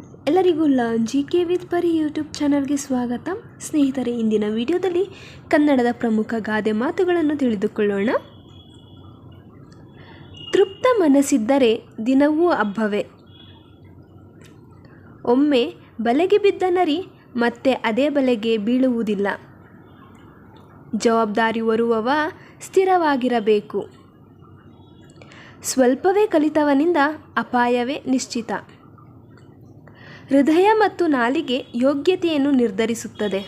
ಎಲ್ಲರಿಗೂ Lanji K with Pari YouTube ಚಾನಲ್ಗೆ ಸ್ವಾಗತ. ಸ್ನೇಹಿತರೆ, ಇಂದಿನ ವಿಡಿಯೋದಲ್ಲಿ ಕನ್ನಡದ ಪ್ರಮುಖ ಗಾದೆ ಮಾತುಗಳನ್ನು ತಿಳಿದುಕೊಳ್ಳೋಣ. ತೃಪ್ತ ಮನಸ್ಸಿದ್ದರೆ ದಿನವೂ ಹಬ್ಬವೇ. ಒಮ್ಮೆ ಬಲೆಗೆ ಬಿದ್ದ ನರಿ ಮತ್ತೆ ಅದೇ ಬಲೆಗೆ ಬೀಳುವುದಿಲ್ಲ. ಜವಾಬ್ದಾರಿ ಹೊರುವವ ಸ್ಥಿರವಾಗಿರಬೇಕು. ಸ್ವಲ್ಪವೇ ಕಲಿತವನಿಂದ ಅಪಾಯವೇ ನಿಶ್ಚಿತ. ಹೃದಯ ಮತ್ತು ನಾಲಿಗೆ ಯೋಗ್ಯತೆಯನ್ನು ನಿರ್ಧರಿಸುತ್ತದೆ.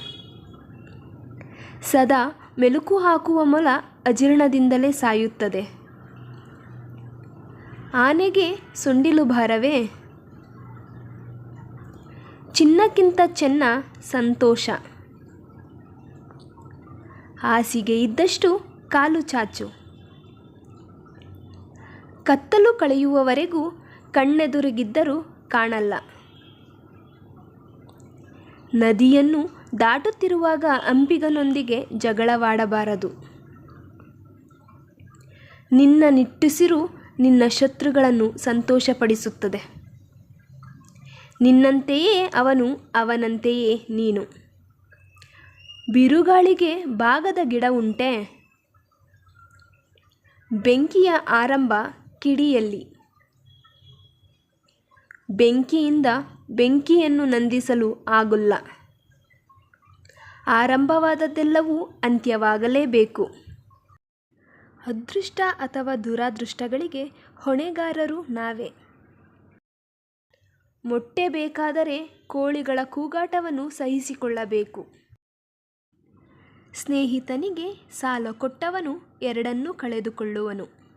ಸದಾ ಮೆಲುಕು ಹಾಕುವ ಮೊಲ ಅಜೀರ್ಣದಿಂದಲೇ ಸಾಯುತ್ತದೆ. ಆನೆಗೆ ಸೊಂಡಿಲು ಭಾರವೇ? ಚಿನ್ನಕ್ಕಿಂತ ಚೆನ್ನ ಸಂತೋಷ. ಹಾಸಿಗೆ ಇದ್ದಷ್ಟು ಕಾಲು ಚಾಚು. ಕತ್ತಲು ಕಳೆಯುವವರೆಗೂ ಕಣ್ಣೆದುರಿಗಿದ್ದರೂ ಕಾಣಲ್ಲ. ನದಿಯನ್ನು ದಾಟುತ್ತಿರುವಾಗ ಅಂಬಿಗನೊಂದಿಗೆ ಜಗಳವಾಡಬಾರದು. ನಿನ್ನ ನಿಟ್ಟುಸಿರು ನಿನ್ನ ಶತ್ರುಗಳನ್ನು ಸಂತೋಷಪಡಿಸುತ್ತದೆ. ನಿನ್ನಂತೆಯೇ ಅವನು ಅವನಂತೆಯೇ ನೀನು. ಬಿರುಗಾಳಿಗೆ ಗಿಡ ಉಂಟೆ. ಬೆಂಕಿಯ ಆರಂಭ ಕಿಡಿಯಲ್ಲಿ. ಬೆಂಕಿಯಿಂದ ಬೆಂಕಿಯನ್ನು ನಂದಿಸಲು ಆಗುಲ್ಲ. ಆರಂಭವಾದದ್ದೆಲ್ಲವೂ ಅಂತ್ಯವಾಗಲೇಬೇಕು. ಅದೃಷ್ಟ ಅಥವಾ ದುರಾದೃಷ್ಟಗಳಿಗೆ ಹೊಣೆಗಾರರು ನಾವೇ. ಮೊಟ್ಟೆ ಬೇಕಾದರೆ ಕೋಳಿಗಳ ಕೂಗಾಟವನ್ನು ಸಹಿಸಿಕೊಳ್ಳಬೇಕು. ಸ್ನೇಹಿತನಿಗೆ ಸಾಲ ಕೊಟ್ಟವನು ಎರಡನ್ನೂ ಕಳೆದುಕೊಳ್ಳುವನು.